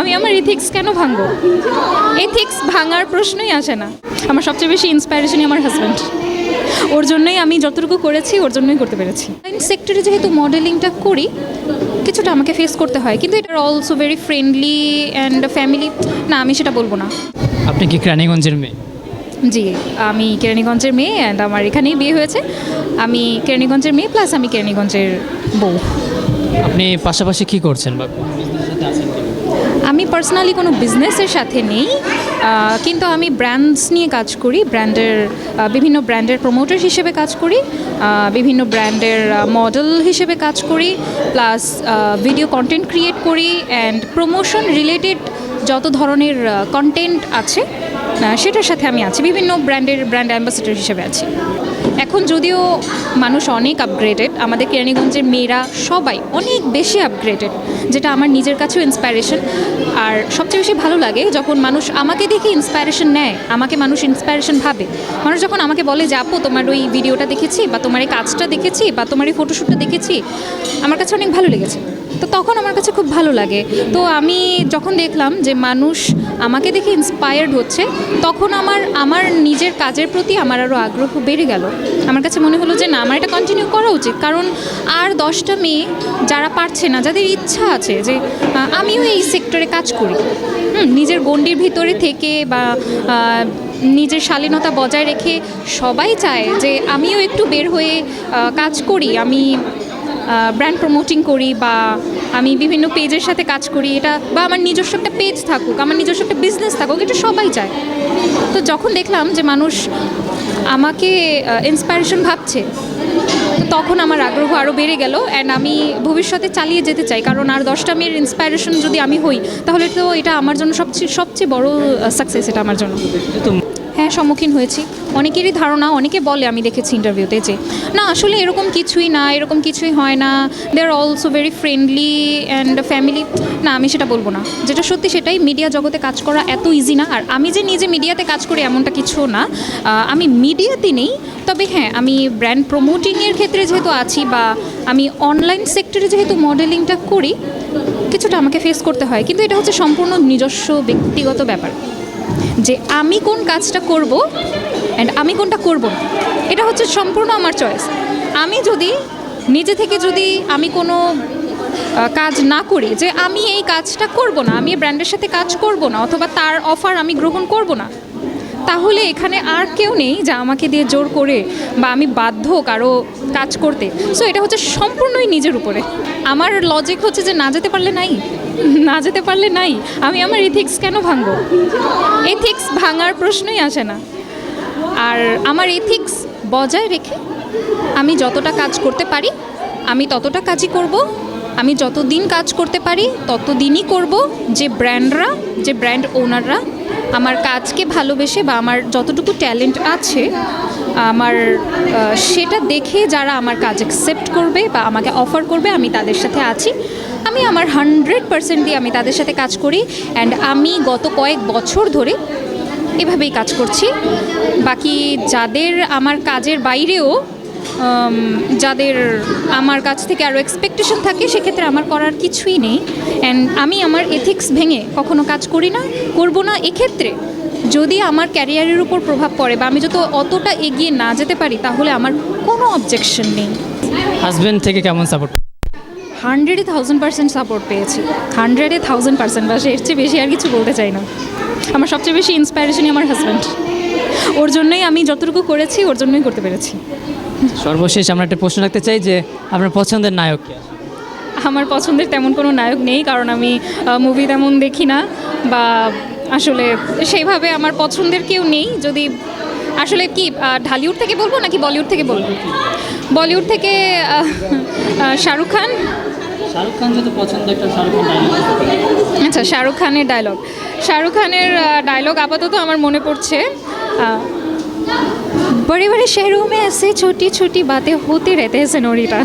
আমি আমার ইথিক্স কেন ভাঙবো? এথিক্স ভাঙার প্রশ্নই আসে না। আমার সবচেয়ে বেশি ইন্সপায়ারেশনই আমার হাজব্যান্ড ওর জন্যই আমি যতটুকু করেছি ওর জন্যই করতে পেরেছি। সেক্টরে যেহেতু মডেলিংটা করি কিছুটা আমাকে ফেস করতে হয়। কিন্তু এটা also very friendly and family না আমি সেটা বলব না। আপনি কি কেরানীগঞ্জের মেয়ে? জি আমি কেরানীগঞ্জের মেয়ে অ্যান্ড আমার এখানেই বিয়ে হয়েছে। আমি কেরানীগঞ্জের মেয়ে প্লাস আমি কেরানীগঞ্জের বউ। আপনি পাশাপাশি কি করছেন বা আমি পার্সোনালি কোনো বিজনেসের সাথে নেই কিন্তু আমি ব্র্যান্ডস নিয়ে কাজ করি ব্র্যান্ডের বিভিন্ন ব্র্যান্ডের প্রমোটার হিসেবে কাজ করি বিভিন্ন ব্র্যান্ডের মডেল হিসেবে কাজ করি প্লাস ভিডিও কন্টেন্ট ক্রিয়েট করি অ্যান্ড প্রমোশন রিলেটেড যত ধরনের কন্টেন্ট আছে সেটার সাথে আমি আছি। বিভিন্ন ব্র্যান্ডের ব্র্যান্ড অ্যাম্বাসেডর হিসেবে আছি। এখন যদিও মানুষ অনেক আপগ্রেডেড আমাদের কেরানীগঞ্জের মেয়েরা সবাই অনেক বেশি আপগ্রেডেড যেটা আমার নিজের কাছেও ইন্সপায়ারেশন আর সবচেয়ে বেশি ভালো লাগে যখন মানুষ আমাকে দেখে ইন্সপায়ারেশন নেয়, আমাকে মানুষ ইন্সপায়ারেশন ভাবে। মানুষ যখন আমাকে বলে যে, আপু, তোমার ওই ভিডিওটা দেখেছি বা তোমার এই কাজটা দেখেছি বা তোমার এই ফটোশ্যুটটা দেখেছি, আমার কাছে অনেক ভালো লেগেছে। তো তখন আমার কাছে খুব ভালো লাগে। তো আমি যখন দেখলাম যে, মানুষ আমাকে দেখে ইন্সপায়ার্ড হচ্ছে, তখন আমার আমার নিজের কাজের প্রতি আমার আরও আগ্রহ বেড়ে গেল। আমার কাছে মনে হলো যে না আমার এটা কন্টিনিউ করা উচিত। কারণ আর দশটা মেয়ে যারা পারছে না যাদের ইচ্ছা আছে যে আমিও এই সেক্টরে কাজ করি। হুম, নিজের গণ্ডির ভিতরে থেকে বা নিজের শালীনতা বজায় রেখে সবাই চায় যে আমিও একটু বের হয়ে কাজ করি আমি ব্র্যান্ড প্রমোটিং করি বা আমি বিভিন্ন পেজের সাথে কাজ করি। এটা বা আমার নিজস্ব একটা পেজ থাকুক আমার নিজস্ব একটা বিজনেস থাকুক এটা সবাই চায়। তো যখন দেখলাম যে মানুষ আমাকে ইন্সপায়ারেশন ভাবছে। তখন আমার আগ্রহ আরও বেড়ে গেল অ্যান্ড আমি ভবিষ্যতে চালিয়ে যেতে চাই। কারণ আর দশটা মেয়ের ইন্সপায়ারেশন যদি আমি হই, তাহলে তো এটা আমার জন্য সবচেয়ে সবচেয়ে বড় সাকসেস এটা আমার জন্য। হ্যাঁ সম্মুখীন হয়েছি। অনেকেরই ধারণা, অনেকে বলে, আমি দেখেছি ইন্টারভিউতে যে, না, আসলে এরকম কিছুই না, এরকম কিছুই হয় না। They are also very friendly and family না, আমি সেটা বলব না। যেটা সত্যি সেটাই মিডিয়া জগতে কাজ করা এত ইজি না। আর আমি যে নিজে মিডিয়াতে কাজ করি এমনটা কিছু না। আমি মিডিয়াতে নেই, তবে হ্যাঁ আমি ব্র্যান্ড প্রমোটিংয়ের ক্ষেত্রে যেহেতু আছি বা আমি অনলাইন সেক্টরে যেহেতু মডেলিংটা করি, কিছুটা আমাকে ফেস করতে হয়। কিন্তু এটা হচ্ছে সম্পূর্ণ নিজস্ব ব্যক্তিগত ব্যাপার। যে আমি কোন কাজটা করব অ্যান্ড আমি কোনটা করব এটা হচ্ছে সম্পূর্ণ আমার চয়েস আমি যদি, নিজে থেকে যদি আমি কোনো কাজ না করি, যে আমি এই কাজটা করব না, আমি ব্র্যান্ডের সাথে কাজ করব না, অথবা তার অফার আমি গ্রহণ করব না তাহলে এখানে আর কেউ নেই যা আমাকে দিয়ে জোর করে বা আমি বাধ্য কারও কাজ করতে। সো এটা হচ্ছে সম্পূর্ণই নিজের উপরে। আমার লজিক হচ্ছে যে না যেতে পারলে নাই। না যেতে পারলে নাই। আমি আমার ইথিক্স কেন ভাঙবো? এথিক্স ভাঙার প্রশ্নই আসে না। আর আমার এথিক্স বজায় রেখে আমি যতটা কাজ করতে পারি, আমি ততটা কাজই করব। আমি যতদিন কাজ করতে পারি, ততদিনই করব যে ব্র্যান্ডরা যে ব্র্যান্ড ওনাররা আমার কাজকে ভালোবেসে বা আমার যতটুকু ট্যালেন্ট আছে, আমার সেটা দেখে যারা আমার কাজ অ্যাকসেপ্ট করবে বা আমাকে অফার করবে, আমি তাদের সাথে আছি। আমি আমার হান্ড্রেড পার্সেন্ট দিয়ে আমি তাদের সাথে কাজ করি অ্যান্ড আমি গত কয়েক বছর ধরে এভাবেই কাজ করছি। বাকি যাদের আমার কাজের বাইরেও যাদের আমার কাছ থেকে আরও এক্সপেকটেশন থাকে সেক্ষেত্রে আমার করার কিছুই নেই। অ্যান্ড আমি আমার এথিক্স ভেঙে কখনো কাজ করি না করব না এক্ষেত্রে যদি আমার ক্যারিয়ারের উপর প্রভাব পড়ে বা আমি যত অতটা এগিয়ে না যেতে পারি তাহলে আমার কোনো অবজেকশন নেই। হাজবেন্ড থেকে কেমন সাপোর্ট হান্ড্রেডে থাউজেন্ড পার্সেন্ট সাপোর্ট পেয়েছি। হান্ড্রেডে থাউজেন্ড পার্সেন্ট বাসের চেয়ে বেশি আর কিছু বলতে চাই না। আমার সবচেয়ে বেশি ইন্সপায়ারেশনই আমার হাজব্যান্ড ওর জন্যই আমি যতটুকু করেছি ওর জন্যই করতে পেরেছি। সর্বশেষ আমরা একটা প্রশ্ন রাখতে চাই যে আপনার পছন্দের নায়ক কে? আমার পছন্দের তেমন কোনো নায়ক নেই কারণ আমি মুভি তেমন দেখি না বা আসলে সেইভাবে আমার পছন্দের কেউ নেই। যদি আসলে কি ঢালিউড থেকে বলব নাকি বলিউড থেকে বলব? বলিউড থেকে শাহরুখ খান। শাহরুখ খান যেহেতু পছন্দ একটা শাহরুখ খান আচ্ছা শাহরুখ খানের ডায়লগ শাহরুখ খানের ডায়লগ আপাতত আমার মনে পড়ছে बड़े बड़े शहरों में ऐसे छोटी छोटी बातें होती रहते हैं सनोरीटा